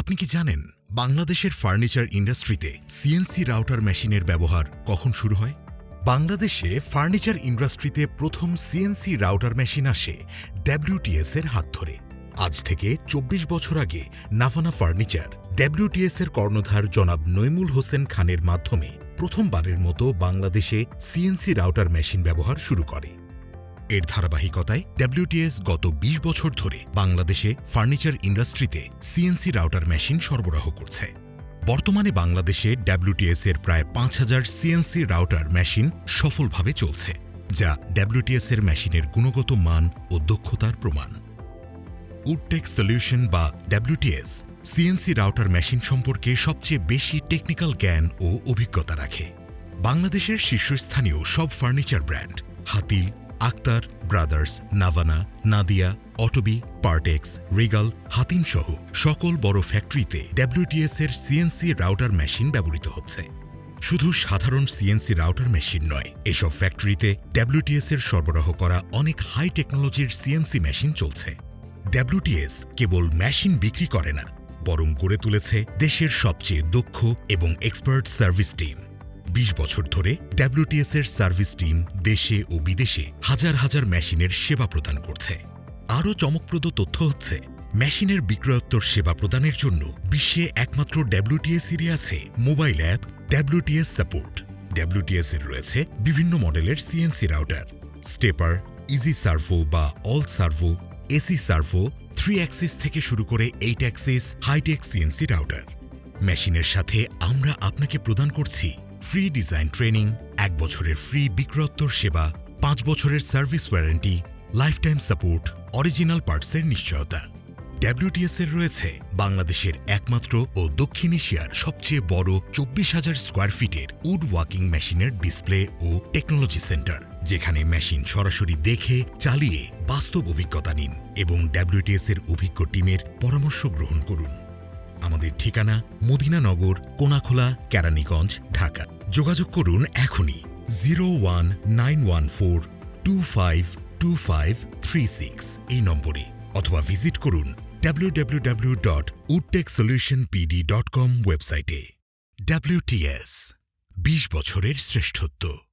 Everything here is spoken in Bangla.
আপনি কি জানেন বাংলাদেশের ফার্নিচার ইন্ডাস্ট্রিতে সিএনসি রাউটার মেশিনের ব্যবহার কখন শুরু হয়? বাংলাদেশে ফার্নিচার ইন্ডাস্ট্রিতে প্রথম সিএনসি রাউটার মেশিন আসে ডব্লিউটিএস এর হাত ধরে। আজ থেকে ২৪ বছর আগে নাফানা ফার্নিচার ডব্লিউটিএস এর কর্ণধার জনাব নৈমুল হোসেন খানের মাধ্যমে প্রথমবারের মতো বাংলাদেশে সিএনসি রাউটার মেশিন ব্যবহার শুরু করে। এর ধারাবাহিকতায় ডব্লিউটিএস গত ২০ বছর ধরে বাংলাদেশে ফার্নিচার ইন্ডাস্ট্রিতে সিএনসি রাউটার মেশিন সরবরাহ করছে। বর্তমানে বাংলাদেশে ডব্লিউটিএস এর প্রায় পাঁচ হাজার সিএনসি রাউটার মেশিন সফলভাবে চলছে, যা ডব্লিউটিএস এর মেশিনের গুণগত মান ও দক্ষতার প্রমাণ। উডটেক সলিউশন বা ডব্লিউটিএস সিএনসি রাউটার মেশিন সম্পর্কে সবচেয়ে বেশি টেকনিক্যাল জ্ঞান ও অভিজ্ঞতা রাখে। বাংলাদেশের শীর্ষস্থানীয় সব furniture brand, Hatil Akhtar, brothers, Navana, Nadia, Otobi, Partex, Regal হাতিমসহ সকল বড় ফ্যাক্টরিতে ডব্লিউটিএস এর সিএনসি রাউটার মেশিন ব্যবহৃত হচ্ছে। শুধু সাধারণ সিএনসি রাউটার মেশিন নয়, এসব ফ্যাক্টরিতে ডব্লিউটিএস এর সরবরাহ করা অনেক হাই টেকনোলজির সিএনসি মেশিন চলছে। ডব্লিউটিএস কেবল মেশিন বিক্রি করে না, বরং গড়ে তুলেছে দেশের সবচেয়ে দক্ষ এবং এক্সপার্ট সার্ভিস টিম বিশ বছর ধরে ডব্লিউটিএস এর সার্ভিস টিম দেশে ও বিদেশে হাজার হাজার মেশিনের সেবা প্রদান করছে। আরও চমকপ্রদ তথ্য হচ্ছে, মেশিনের বিক্রয়োত্তর সেবা প্রদানের জন্য বিশ্বে একমাত্র ডব্লিউটিএস এরই আছে mobile app WTS support WTS এর রয়েছে বিভিন্ন মডেলের CNC router, stepper, easy servo বা all servo, AC servo, three axis থেকে শুরু করে eight axis, hitech CNC router. মেশিনের সাথে আমরা আপনাকে প্রদান করছি ফ্রি ডিজাইন ট্রেনিং, এক বছরের ফ্রি বিক্রয়োত্তর সেবা, পাঁচ বছরের service warranty lifetime support, original পার্টসের নিশ্চয়তা। ডব্লিউটিএস এর রয়েছে বাংলাদেশের একমাত্র ও দক্ষিণ এশিয়ার সবচেয়ে বড় চব্বিশ হাজার স্কোয়ার ফিটের উড ওয়াকিং মেশিনের ডিসপ্লে ও টেকনোলজি সেন্টার, যেখানে মেশিন সরাসরি দেখে, চালিয়ে বাস্তব অভিজ্ঞতা নিন এবং ডব্লিউটিএস এর অভিজ্ঞ টিমের পরামর্শ গ্রহণ করুন। আমাদের ঠিকানা মদিনানগর, কোনাখোলা, কেরানীগঞ্জ, ঢাকা। যোগাযোগ করুন এখনই zero one nine one four two five two five three six এই নম্বরে অথবা ভিজিট করুন ডাব্লিউডাব্লিউডাব্লিউ ডট ডট কম ওয়েবসাইটে। ডাব্লিউটিএস বিশ বছরের শ্রেষ্ঠত্ব।